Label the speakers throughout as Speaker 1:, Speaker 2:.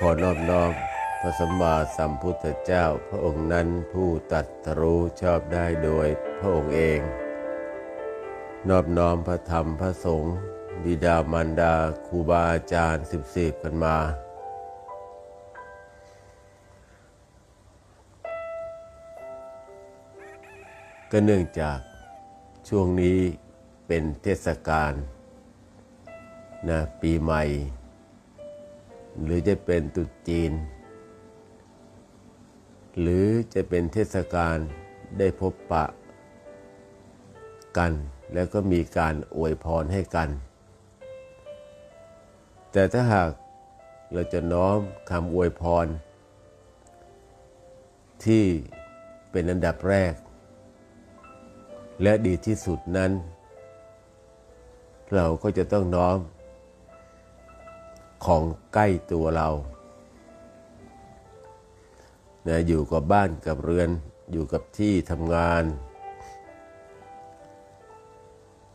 Speaker 1: ขอนอบน้อมพระสัมมาสัมพุทธเจ้า พระองค์นั้นผู้ตัดรู้ชอบได้โดยพระองค์เอง นอบน้อมพระธรรมพระสงฆ์บิดามารดาครูบาอาจารย์สิบสิบกันมา ก็เนื่องจากช่วงนี้เป็นเทศกาลนะปีใหม่ หรือจะเป็นตุจีน หรือจะเป็นเทศกาลได้พบปะกัน แล้วก็มีการอวยพรให้กัน แต่ถ้าหากเราจะน้อมคำอวยพร ที่เป็นอันดับแรก และดีที่สุดนั้น เราก็จะต้องน้อม ของใกล้ตัวเรานะอยู่กับบ้านกับเรือน อยู่กับที่ทำงาน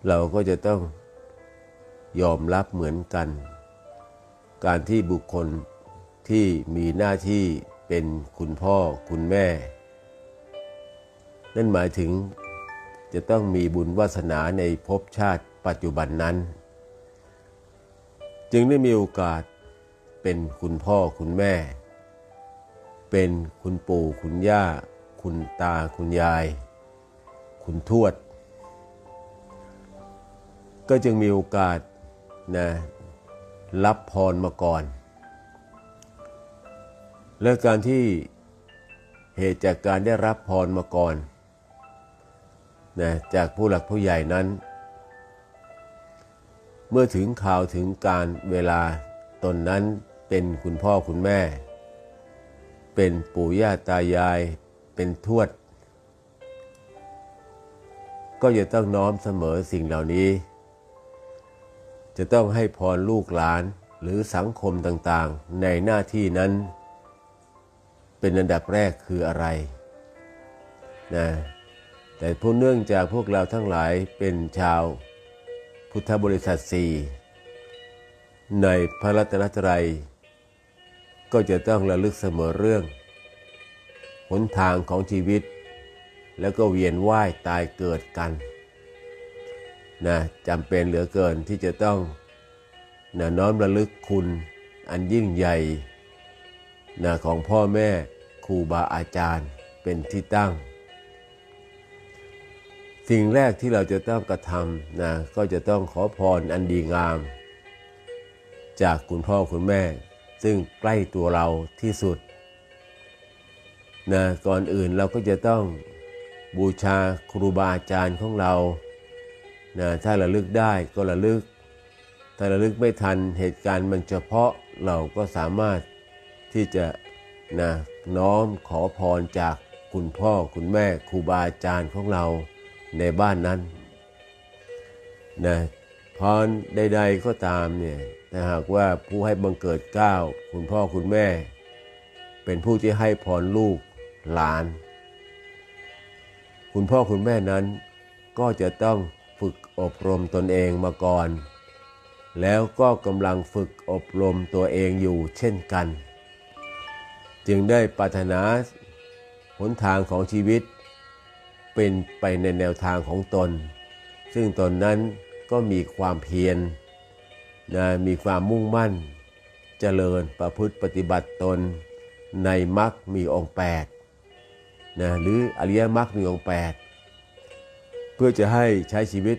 Speaker 1: เราก็จะต้องยอมรับเหมือนกัน การที่บุคคลที่มีหน้าที่เป็นคุณพ่อคุณแม่ นั่นหมายถึงจะต้องมีบุญวาสนาในภพชาติปัจจุบันนั้น จึงได้มีโอกาสเป็นคุณพ่อคุณแม่ เป็นคุณปู่คุณย่า คุณตาคุณยาย คุณทวด ก็จึงมีโอกาสนะรับพรมาก่อน และการที่เหตุจากการได้รับพรมาก่อนนะจากผู้หลักผู้ใหญ่นั้น เมื่อถึงข่าวถึงการเวลาตนนั้นเป็นคุณพ่อคุณแม่ เป็นปู่ย่าตายาย เป็นทวด ก็จะต้องน้อมเสมอสิ่งเหล่านี้ จะต้องให้พรลูกหลานหรือสังคมต่างๆ ในหน้าที่นั้น เป็นอันดับแรกคืออะไรนะแต่พวกเนื่องจากพวกเราทั้งหลายเป็นชาว พุทธบริษัทสี่ในพระรัตนตรัย ก็จะต้องระลึกเสมอเรื่อง หนทางของชีวิต แล้วก็เวียนว่ายตายเกิดกันนะจำเป็นเหลือเกินที่จะต้องนะน้อมระลึกคุณอันยิ่งใหญ่นะของพ่อแม่ครูบาอาจารย์เป็นที่ตั้ง สิ่งแรกที่เราจะต้องกระทำนะก็จะต้องขอพรอันดีงาม จากคุณพ่อคุณแม่ ซึ่งใกล้ตัวเราที่สุดนะก่อนอื่นเราก็จะต้องบูชาครูบาอาจารย์ของเรานะถ้าระลึกได้ก็ระลึก ถ้าระลึกไม่ทันเหตุการณ์มันเฉพาะเราก็สามารถที่จะนะน้อมขอพรจากคุณพ่อคุณแม่ครูบาอาจารย์ของเรา ในบ้านนั้นนะพรใด ๆก็ตามเนี่ยถ้าหากว่าผู้ให้บังเกิดเก้าคุณพ่อคุณแม่ เป็นผู้ที่ให้พรลูกหลาน คุณพ่อคุณแม่นั้นก็จะต้องฝึกอบรมตนเองมาก่อน แล้วก็กำลังฝึกอบรมตัวเองอยู่เช่นกัน จึงได้ปรารถนาหนทางของชีวิต เป็นไปในแนวทางของตน ซึ่งตนนั้นก็มีความเพียรนะมีความมุ่งมั่นเจริญประพฤติปฏิบัติตน ในมรรคมีองค์8นะหรืออริยมรรคมีองค์8เพื่อจะให้ใช้ชีวิต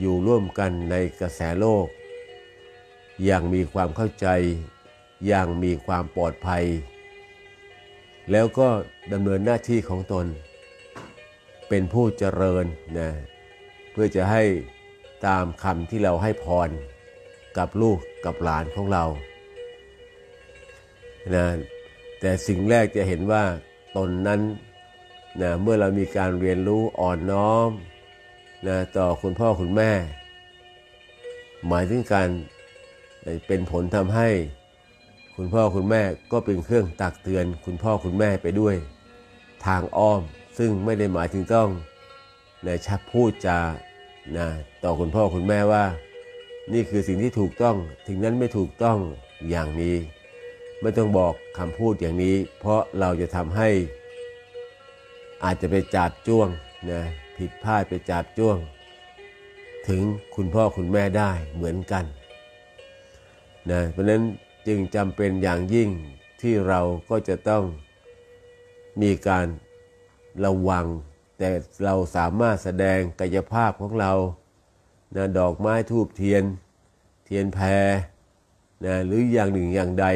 Speaker 1: อยู่ร่วมกันในกระแสโลก อย่างมีความเข้าใจ อย่างมีความปลอดภัย แล้วก็ดำเนินหน้าที่ของตน เป็นผู้เจริญนะเพื่อจะให้ตามคำที่เราให้พรกับลูกกับหลานของเรานะแต่สิ่งแรกจะเห็นว่าตนนั้นนะเมื่อเรามีการเรียนรู้อ่อนน้อมนะต่อคุณพ่อคุณแม่ หมายถึงการเป็นผลทำให้คุณพ่อคุณแม่ก็เป็นเครื่องตักเตือนคุณพ่อคุณแม่ไปด้วยทางอ้อม ซึ่งไม่ได้หมายถึงต้องในชักพูดจานะต่อคุณพ่อคุณแม่ว่า นี่คือสิ่งที่ถูกต้องถึงนั้นไม่ถูกต้องอย่างนี้ ไม่ต้องบอกคำพูดอย่างนี้ เพราะเราจะทำให้ อาจจะไปจับจ้วงนะผิดพลาดไปจับจ้วง ถึงคุณพ่อคุณแม่ได้เหมือนกันนะเพราะฉะนั้นจึงจำเป็นอย่างยิ่งที่เราก็จะต้องมีการ ระวัง แต่เราสามารถแสดงกายภาพของเรานะดอกไม้ทูบเทียน เทียนแพรนะหรืออย่างหนึ่งอย่างใด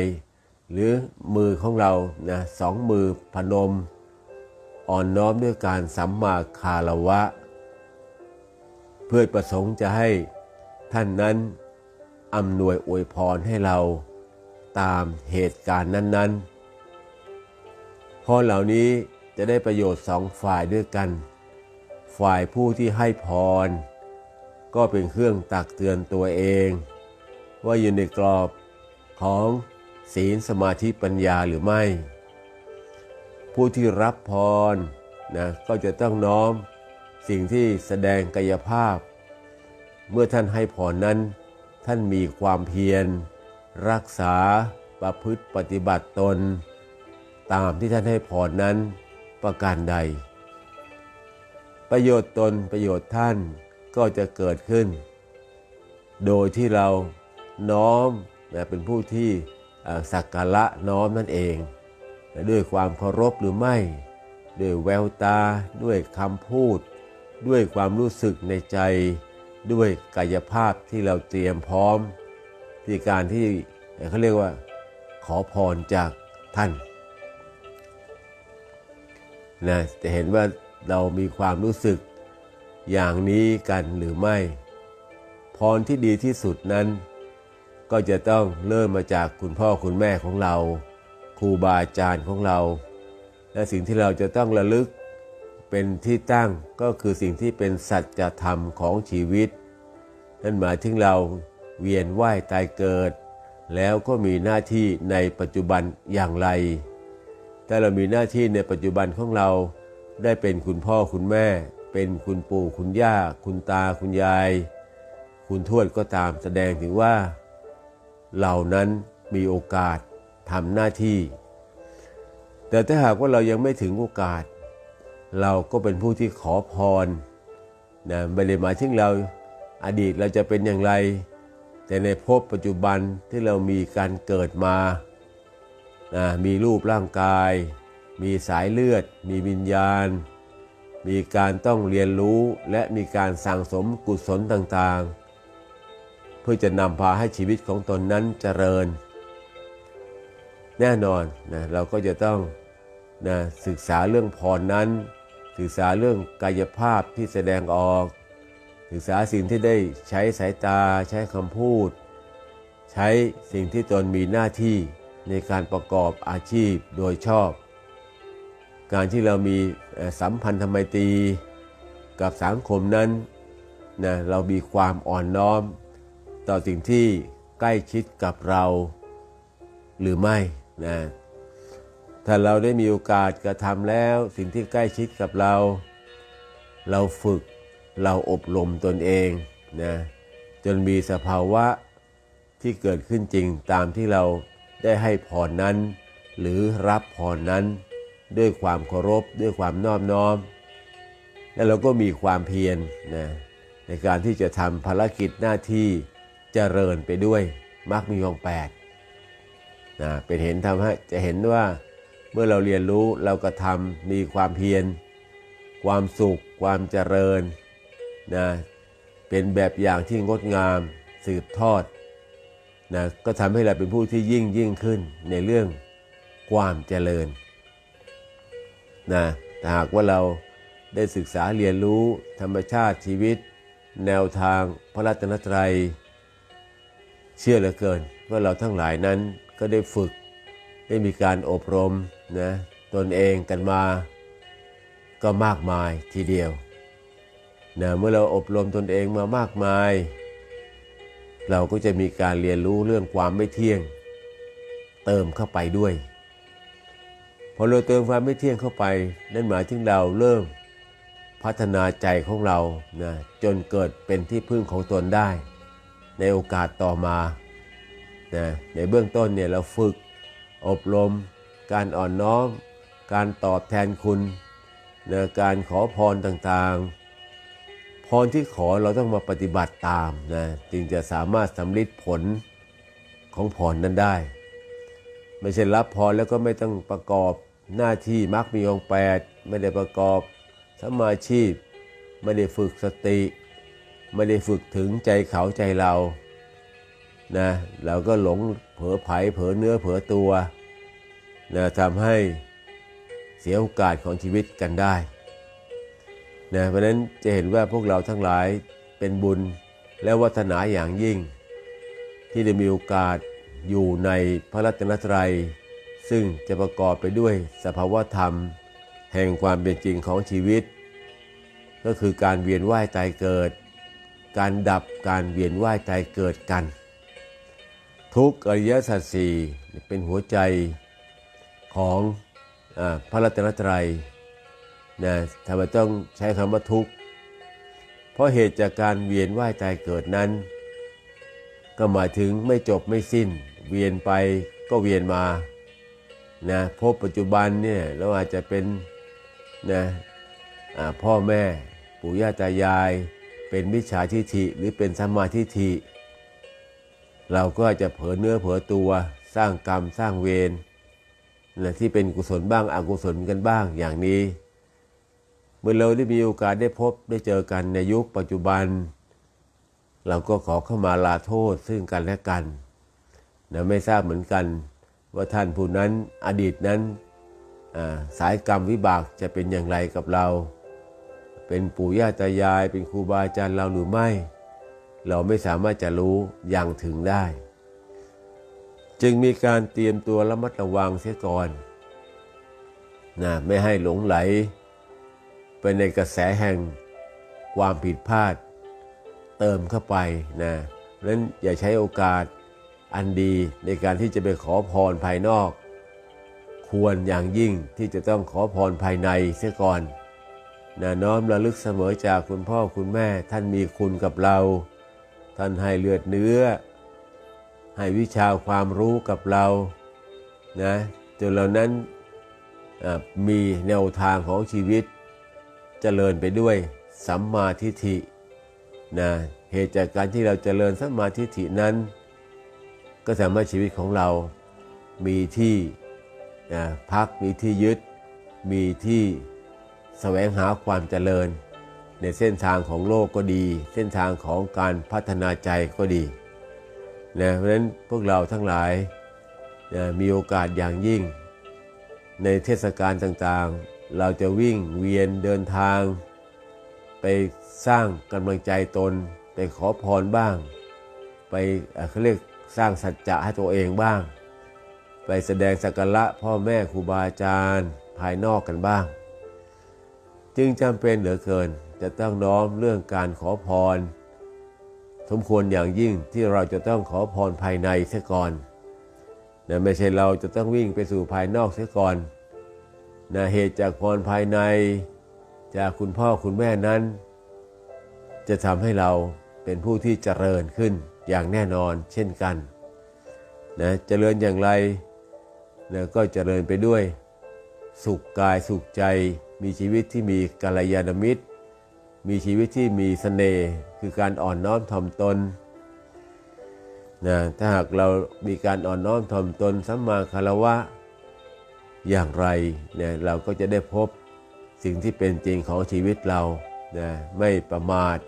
Speaker 1: หรือมือของเรานะสองมือพนม อ่อนน้อมด้วยการสัมมาคารวะ เพื่อประสงค์จะให้ท่านนั้นอำนวยอวยพรให้เราตามเหตุการณ์นั้นๆพรเหล่านี้ จะได้ประโยชน์สองฝ่ายด้วยกัน ฝ่ายผู้ที่ให้พร ก็เป็นเครื่องตักเตือนตัวเอง ว่าอยู่ในกรอบของศีลสมาธิปัญญาหรือไม่ ผู้ที่รับพรนะก็จะต้องน้อมสิ่งที่แสดงกายภาพ เมื่อท่านให้พรนั้น ท่านมีความเพียร รักษาประพฤติปฏิบัติตน ตามที่ท่านให้พรนั้น ประการใด ประโยชน์ตนประโยชน์ท่านก็จะเกิดขึ้น โดยที่เราน้อมเป็นผู้ที่สักการะน้อมนั่นเอง ด้วยความเคารพหรือไม่ ด้วยแววตา ด้วยคำพูด ด้วยความรู้สึกในใจ ด้วยกายภาพที่เราเตรียมพร้อมที่การที่เขาเรียกว่า ขอพรจากท่าน นะจะเห็นว่าเรามีความรู้สึกอย่างนี้กันหรือไม่ พรที่ดีที่สุดนั้น ก็จะต้องเริ่มมาจากคุณพ่อคุณแม่ของเรา ครูบาอาจารย์ของเรา และสิ่งที่เราจะต้องระลึกเป็นที่ตั้งก็คือสิ่งที่เป็นสัจธรรมของชีวิต นั่นหมายถึงเราเวียนว่ายตายเกิด แล้วก็มีหน้าที่ในปัจจุบันอย่างไร ถ้าเรามีหน้าที่ในปัจจุบันของเรา ได้เป็นคุณพ่อคุณแม่ เป็นคุณปู่คุณย่า คุณตาคุณยาย คุณทวดก็ตามแสดงถึงว่า เหล่านั้นมีโอกาสทำหน้าที่ แต่ถ้าหากว่าเรายังไม่ถึงโอกาส เราก็เป็นผู้ที่ขอพรนะไม่ได้หมายถึงเราอดีตเราจะเป็นอย่างไร แต่ในภพปัจจุบันที่เรามีการเกิดมา นะมีรูปร่างกาย มีสายเลือด มีวิญญาณ มีการต้องเรียนรู้และมีการสั่งสมกุศลต่างๆ เพื่อจะนำพาให้ชีวิตของตนนั้นเจริญ แน่นอนนะเราก็จะต้องนะศึกษาเรื่องพรนั้น ศึกษาเรื่องกายภาพที่แสดงออก ศึกษาสิ่งที่ได้ใช้สายตา ใช้คำพูด ใช้สิ่งที่ตนมีหน้าที่ ในการประกอบอาชีพโดยชอบ การที่เรามีสัมพันธไมตรีกับสังคมนั้นนะเรามีความอ่อนน้อม ต่อสิ่งที่ใกล้ชิดกับเราหรือไม่นะถ้าเราได้มีโอกาสกระทำแล้วสิ่งที่ใกล้ชิดกับเรา เราฝึกเราอบรมตนเองนะจนมีสภาวะที่เกิดขึ้นจริงตามที่เรา ได้ให้พรนั้น หรือรับพรนั้น ด้วยความเคารพด้วยความนอบน้อม และเราก็มีความเพียรนะในการที่จะทำภารกิจหน้าที่เจริญไปด้วยมรรคมีองค์แปดนะเป็นเห็นทำให้จะเห็นว่าเมื่อเราเรียนรู้เราก็ทำมีความเพียร ความสุข ความเจริญนะเป็นแบบอย่างที่งดงามสืบทอด นะก็ทำให้เราเป็นผู้ที่ยิ่งยิ่งขึ้นในเรื่องความเจริญนะถ้าหากว่าเราได้ศึกษาเรียนรู้ธรรมชาติชีวิต แนวทางพระรัตนตรัย เชื่อเหลือเกิน ว่าเราทั้งหลายนั้นก็ได้ฝึกได้มีการอบรมนะตนเองกันมาก็มากมายทีเดียวนะเมื่อเราอบรมตนเองมามากมาย เราก็จะมีการเรียนรู้เรื่องความไม่เที่ยง เติมเข้าไปด้วย พอเราเติมความไม่เที่ยงเข้าไป นั่นหมายถึงเราเริ่มพัฒนาใจของเรานะจนเกิดเป็นที่พึ่งของตนได้ ในโอกาสต่อมานะในเบื้องต้นเนี่ยเราฝึกอบรม การอ่อนน้อม การตอบแทนคุณนะการขอพรต่างๆ พรที่ขอเราต้องมาปฏิบัติตามนะจึงจะสามารถสำลิดผลของพรนั้นได้ ไม่ใช่รับพรแล้วก็ไม่ต้องประกอบหน้าที่มักมีองค์แปดไม่ได้ประกอบสมมาชีพ ไม่ได้ฝึกสติ ไม่ได้ฝึกถึงใจเขาใจเรานะเราก็หลงเผลอไผเผลอเนื้อเผลอตัวนะทำให้เสียโอกาสของชีวิตกันได้ นะเพราะนั้นจะเห็นว่าพวกเราทั้งหลายเป็นบุญและวัฒนาอย่างยิ่ง ที่ได้มีโอกาสอยู่ในพระรัตนตรัย ซึ่งจะประกอบไปด้วยสภาวธรรม แห่งความเป็นจริงของชีวิต ก็คือการเวียนว่ายตายเกิด การดับการเวียนว่ายตายเกิดกัน ทุกอริยสัจสี่เป็นหัวใจของอพระรัตนตรัย นะทำไมต้องใช้คำว่าทุกข์เพราะเหตุจากการเวียนว่ายตายเกิดนั้น ก็หมายถึงไม่จบไม่สิ้น เวียนไปก็เวียนมานะพบปัจจุบันเนี่ยเราอาจจะเป็นนะพ่อแม่ปู่ย่าตายาย เป็นมิจฉาทิฐิหรือเป็นสัมมาทิฏฐิ เราก็อาจจะเผลอเนื้อเผลอตัวสร้างกรรมสร้างเวรนะที่เป็นกุศลบ้างอกุศลกันบ้างอย่างนี้ เมื่อเราได้มีโอกาสได้พบได้เจอกันในยุคปัจจุบัน เราก็ขอเข้ามาลาโทษซึ่งกันและกันนะไม่ทราบเหมือนกันว่าท่านผู้นั้นอดีตนั้นสายกรรมวิบากจะเป็นอย่างไรกับเรา เป็นปู่ย่าตายาย เป็นครูบาอาจารย์เราหรือไม่ เราไม่สามารถจะรู้อย่างถึงได้ จึงมีการเตรียมตัวระมัดระวังเสียก่อนนะไม่ให้หลงไหล ไปในกระแสแห่งความผิดพลาด เติมเข้าไปนะนั้นอย่าใช้โอกาสอันดีในการที่จะไปขอพรภายนอก ควรอย่างยิ่งที่จะต้องขอพรภายในเสียก่อนนะน้อมระลึกเสมอจากคุณพ่อคุณแม่ท่านมีคุณกับเรา ท่านให้เลือดเนื้อ ให้วิชาความรู้กับเรานะจนเรานั้นมีแนวทางของชีวิต เจริญไปด้วยสัมมาทิฏฐินะเหตุจากการที่เราเจริญสัมมาทิฏฐินั้น ก็ทำให้ชีวิตของเรามีที่นะพักมีที่ยึด มีที่แสวงหาความเจริญ ในเส้นทางของโลกก็ดี เส้นทางของการพัฒนาใจก็ดีนะเพราะฉะนั้นพวกเราทั้งหลายนะมีโอกาสอย่างยิ่ง ในเทศกาลต่างๆ เราจะวิ่งเวียนเดินทาง ไปสร้างกำลังใจตน ไปขอพรบ้าง ไปเขาเรียกสร้างสัจจะให้ตัวเองบ้าง ไปแสดงสักการะพ่อแม่ครูบาอาจารย์ภายนอกกันบ้าง จึงจำเป็นเหลือเกินจะต้องน้อมเรื่องการขอพร สมควรอย่างยิ่งที่เราจะต้องขอพรภายในเสียก่อนนะไม่ใช่เราจะต้องวิ่งไปสู่ภายนอกเสียก่อน นะเหตุจากพรภายใน จากคุณพ่อคุณแม่นั้น จะทำให้เราเป็นผู้ที่เจริญขึ้นอย่างแน่นอนเช่นกันนะเจริญอย่างไรนะก็เจริญไปด้วย สุขกายสุขใจมีชีวิตที่มีกัลยาณมิตร มีชีวิตที่มีเสน่ห์คือการอ่อนน้อมถ่อมตนนะถ้าหากเรามีการอ่อนน้อมถ่อมตนสัมมาคารวะ อย่างไรเนี่ยเราก็จะได้พบสิ่งที่เป็นจริงของชีวิตเรานะไม่ประมาท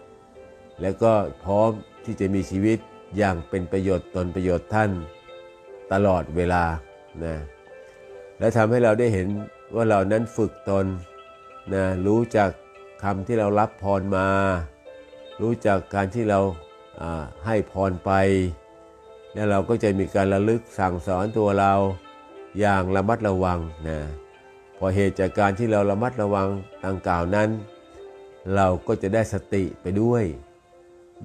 Speaker 1: และก็พร้อมที่จะมีชีวิตอย่างเป็นประโยชน์ตนประโยชน์ท่านตลอดเวลานะและทำให้เราได้เห็นว่าเรานั้นฝึกตนนะรู้จักคำที่เรารับพรมา รู้จักการที่เราให้พรไป แล้วเราก็จะมีการระลึกสั่งสอนตัวเรา อย่างระมัดระวังนะพอเหตุจากการที่เราระมัดระวังดังกล่าวนั้น เราก็จะได้สติไปด้วย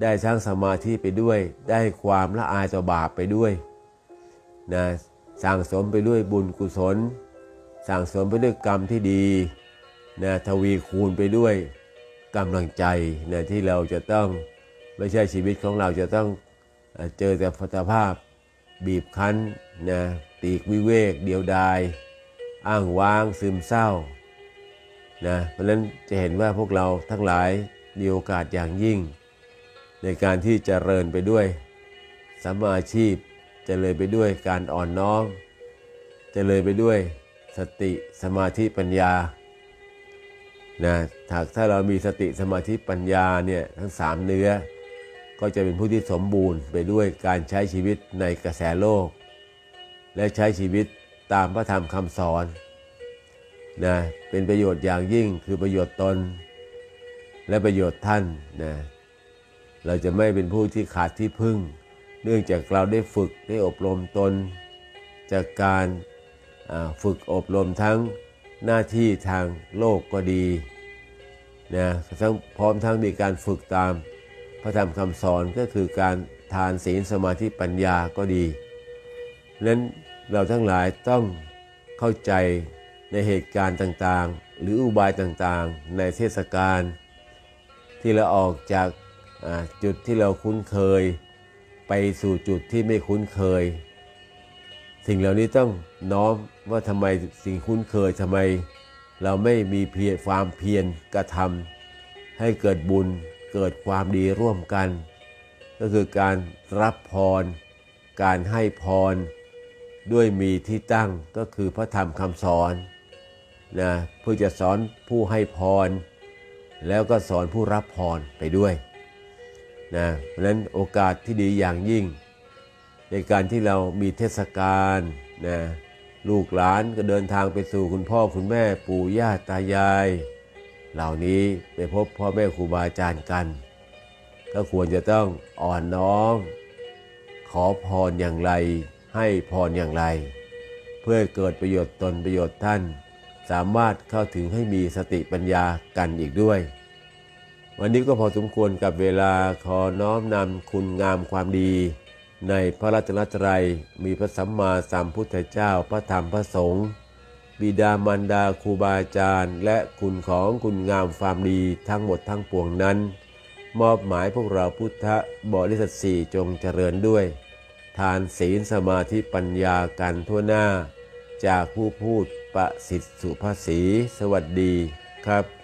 Speaker 1: ได้ทั้งสมาธิไปด้วย ได้ความละอายต่อบาปไปด้วยนะสั่งสมไปด้วยบุญกุศล สั่งสมไปด้วยกรรมที่ดีนะทวีคูณไปด้วยกำลังใจนะที่เราจะต้องไม่ใช่ชีวิตของเราจะต้องเจอแต่สภาพบีบคั้นนะ ตีกวิเวก เดียวดาย อ้างว้างซึมเศร้านะเพราะนั้นจะเห็นว่าพวกเราทั้งหลายมีโอกาสอย่างยิ่ง ในการที่จะเริญไปด้วยสัมมาอาชีพจเจริญไปด้วยการอ่อนน้อมจเจริญไปด้วยสติสมาธิปัญญานะถ้าถ้าเรามีสติสมาธิปัญญาเนี่ยทั้งสามเนื้อ ก็จะเป็นผู้ที่สมบูรณ์ไปด้วยการใช้ชีวิตในกระแสโลก และใช้ชีวิตตามพระธรรมคำสอนนะเป็นประโยชน์อย่างยิ่งคือประโยชน์ตน และประโยชน์ท่านนะเราจะไม่เป็นผู้ที่ขาดที่พึ่ง เนื่องจากเราได้ฝึกได้อบรมตน จากการฝึกอบรมทั้งหน้าที่ทางโลกก็ดีนะทั้งพร้อมทั้งมีการฝึกตามพระธรรมคำสอนก็คือการทานศีลสมาธิปัญญาก็ดีนั้น เราทั้งหลายต้องเข้าใจในเหตุการณ์ต่างๆ หรืออุบายต่างๆ ในเทศกาลที่เราออกจากจุดที่เราคุ้นเคย ไปสู่จุดที่ไม่คุ้นเคย สิ่งเหล่านี้ต้องน้อมว่าทำไมสิ่งคุ้นเคยทำไม เราไม่มีเพียรความเพียรกระทำให้เกิดบุญเกิดความดีร่วมกัน ก็คือการรับพร การให้พร ด้วยมีที่ตั้งก็คือพระธรรมคำสอนนะเพื่อจะสอนผู้ให้พร แล้วก็สอนผู้รับพรไปด้วยนะเพราะฉะนั้นโอกาสที่ดีอย่างยิ่ง ในการที่เรามีเทศกาลนะลูกหลานก็เดินทางไปสู่คุณพ่อคุณแม่ปู่ย่าตายาย เหล่านี้ไปพบพ่อแม่ครูบาอาจารย์กัน ก็ควรจะต้องอ่อนน้อมขอพรอย่างไร ให้พรอย่างไร เพื่อเกิดประโยชน์ตนประโยชน์ท่าน สามารถเข้าถึงให้มีสติปัญญากันอีกด้วย วันนี้ก็พอสมควรกับเวลาขอน้อมนำคุณงามความดี ในพระรัตนตรัยมีพระสัมมาสัมพุทธเจ้าพระธรรมพระสงฆ์บิดามารดาครูบาอาจารย์ และคุณของคุณงามความดีทั้งหมดทั้งปวงนั้น มอบหมายพวกเราพุทธบริษัทสี่จงเจริญด้วย ทานศีลสมาธิปัญญากันทั่วหน้า จากผู้พูดประสิทธิสุภาษีสวัสดีครับ